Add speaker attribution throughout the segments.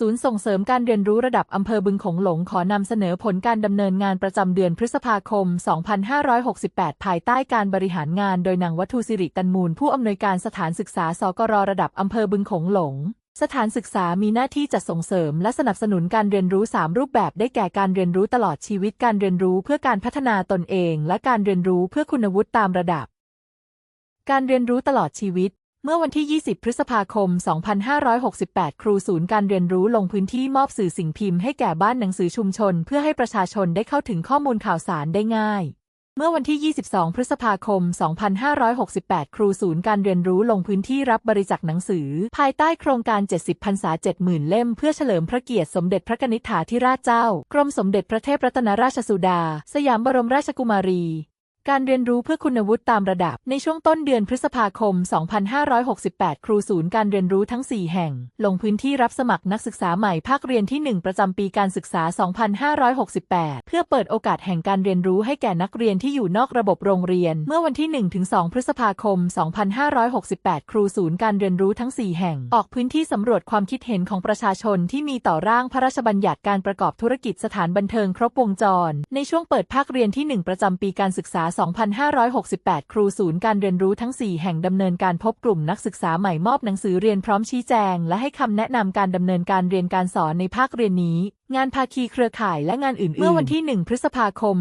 Speaker 1: ศูนย์ส่งเสริมการเรียนรู้ระดับอำเภอบึงโขงหลงขอนำเสนอผลการดำเนินงานประจำเดือนพฤษภาคม 2568 ภายใต้การบริหารงานโดยนางวัตุสิริตันมูล ผู้อำนวยการสถานศึกษาสกรระดับอำเภอบึงโขงหลง สถานศึกษามีหน้าที่จัดส่งเสริม และสนับสนุนการเรียนรู้ 3 รูปแบบได้แก่การเรียนรู้ตลอดชีวิตการเรียนรู้เพื่อการพัฒนาตนเอง และการเรียนรู้เพื่อคุณวุฒิตามระดับ การเรียนรู้ตลอดชีวิต เมื่อวันที่ 20 พฤษภาคม 2568 ครูศูนย์การเรียนรู้ลงพื้นที่มอบสื่อสิ่งพิมพ์ให้แก่บ้านหนังสือชุมชน เพื่อให้ประชาชนได้เข้าถึงข้อมูลข่าวสารได้ง่าย เมื่อวันที่ 22 พฤษภาคม 2568 ครูศูนย์การเรียนรู้ลงพื้นที่รับบริจาคหนังสือ ภายใต้โครงการ 70พรรษา70,000 เล่ม เพื่อเฉลิมพระเกียรติสมเด็จพระนิษฐาธิราชเจ้า กรมสมเด็จพระเทพรัตนราชสุดา สยามบรมราชกุมารี การเรียนรู้เพื่อคุณวุฒิตามระดับ ในช่วงต้นเดือนพฤษภาคม 2568 ครูศูนย์การเรียนรู้ทั้ง 4 แห่ง ลงพื้นที่รับสมัครนักศึกษาใหม่ภาคเรียนที่ 1 ประจำปีการศึกษา 2568 เพื่อเปิดโอกาสแห่งการเรียนรู้ให้แก่นักเรียนที่อยู่นอกระบบโรงเรียน เมื่อวันที่ 1-2 พฤษภาคม 2568 ครูศูนย์การเรียนรู้ทั้ง 4 แห่ง ออกพื้นที่สำรวจความคิดเห็นของประชาชนที่มีต่อร่างพระราชบัญญัติการประกอบธุรกิจสถานบันเทิงครบวงจร ในช่วงเปิดภาคเรียนที่ 1 ประจำปีการศึกษา2568 ครูศูนย์การเรียนรู้ทั้ง 4 แห่งดำเนินการพบกลุ่มนักศึกษาใหม่มอบหนังสือเรียนพร้อมชี้แจง และให้คำแนะนำการดำเนินการเรียนการสอนในภาคเรียนนี้ งานภาคีเครือข่ายและงานอื่นๆ เมื่อวันที่ 1 พฤษภาคม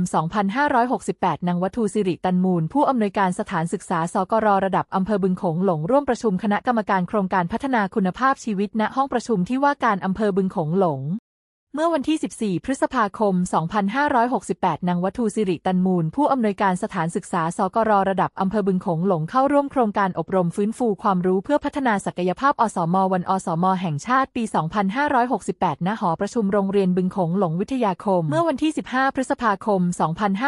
Speaker 1: 2568 นางวัตุสิริตันมูล ผู้อำนวยการสถานศึกษาสกรระดับอำเภอบึงโขงหลงร่วมประชุมคณะกรรมการโครงการพัฒนาคุณภาพชีวิตณห้องประชุมที่ว่าการอำเภอบึงโขงหลง เมื่อวันที่ 14 พฤษภาคม 2568 นางวัตุสิริตันมูล ผู้อำนวยการสถานศึกษา สกรระดับอำเภอบึงโขงหลงเข้าร่วมโครงการอบรมฟื้นฟูความรู้เพื่อพัฒนาศักยภาพ อสม วัน อสม แห่งชาติ ปี 2568 ณ หอประชุมโรงเรียนบึงโขงหลงวิทยาคม เมื่อวันที่ 15 พฤษภาคม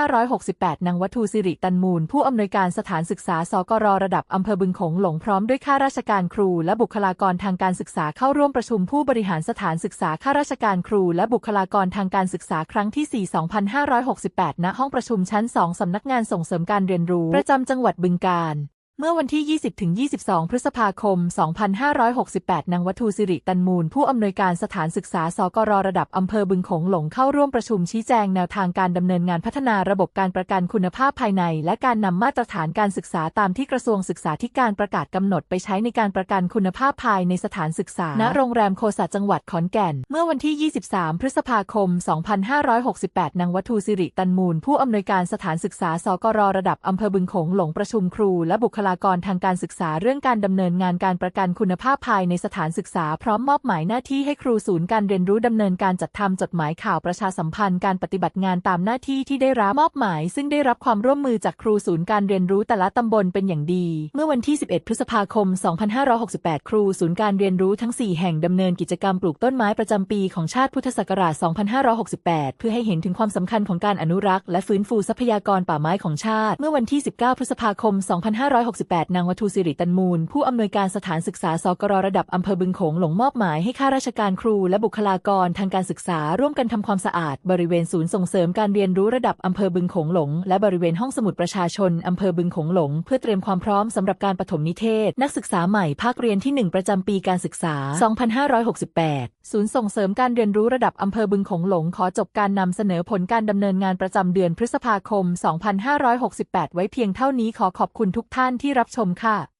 Speaker 1: 2568 นางวัตุสิริตันมูล ผู้อำนวยการสถานศึกษา สกรระดับอำเภอบึงโขงหลงพร้อมด้วยข้าราชการครู และบุคลากรทางการศึกษาเข้าร่วมประชุมผู้บริหารสถานศึกษาข้าราชการครูและบุคลากรทางการศึกษาครั้งที่ 4 2568 ณ ห้องประชุมชั้น 2 สำนักงานส่งเสริมการเรียนรู้ ประจำจังหวัดบึงกาฬ เมื่อวันที่ 20-22 พฤษภาคม 2568 นางวัตุสิริตันมูล ผู้อำนวยการสถานศึกษา สกรระดับอำเภอบึงโขงหลงเข้าร่วมประชุมชี้แจงแนวทางการดำเนินงานพัฒนาระบบการประกันคุณภาพภายใน และการนำมาตรฐานการศึกษาตามที่กระทรวงศึกษาธิการประกาศกำหนดไปใช้ในการประกันคุณภาพภายในสถานศึกษา ณ โรงแรมโคสะจังหวัดขอนแก่น เมื่อวันที่ 23 พฤษภาคม 2568 นางวัตุสิริตันมูล ผู้อำนวยการสถานศึกษา สกรระดับอำเภอบึงโขงหลงประชุมครูและบุคลากรทางการศึกษาเรื่องการดำเนินงานการประกันคุณภาพภายในสถานศึกษา พร้อมมอบหมายหน้าที่ให้ครูศูนย์การเรียนรู้ดำเนินการจัดทำจดหมายข่าวประชาสัมพันธ์การปฏิบัติงานตามหน้าที่ที่ได้รับมอบหมาย ซึ่งได้รับความร่วมมือจากครูศูนย์การเรียนรู้แต่ละตำบลเป็นอย่างดี เมื่อวันที่ 11 พฤษภาคม 2568 ครูศูนย์การเรียนรู้ทั้ง 4 แห่งดำเนินกิจกรรมปลูกต้นไม้ประจำปีของชาติพุทธศักราช 2568 เพื่อให้เห็นถึงความสำคัญของการอนุรักษ์และฟื้นฟูทรัพยากรป่าไม้ของชาติ เมื่อวันที่ 19 พฤษภาคม 2568นางวัตุสิริตันมูล ผู้อำนวยการสถานศึกษาสกรระดับอำเภอบึงโขงหลงมอบหมายให้ข้าราชการครูและบุคลากรทางการศึกษาร่วมกันทำความสะอาด บริเวณศูนย์ส่งเสริมการเรียนรู้ระดับอำเภอบึงโขงหลง และบริเวณห้องสมุดประชาชนอำเภอบึงโขงหลง เพื่อเตรียมความพร้อมสำหรับการปฐมนิเทศ นักศึกษาใหม่ภาคเรียนที่ 1 ประจำปีการศึกษา 2568 ศูนย์ส่งเสริมการเรียนรู้ระดับอำเภอบึงโขงหลง ขอจบการนำเสนอผลการดำเนินงานประจำเดือนพฤษภาคม 2568 ไว้เพียงเท่านี้ขอขอบคุณทุกท่านที่ที่รับชมค่ะ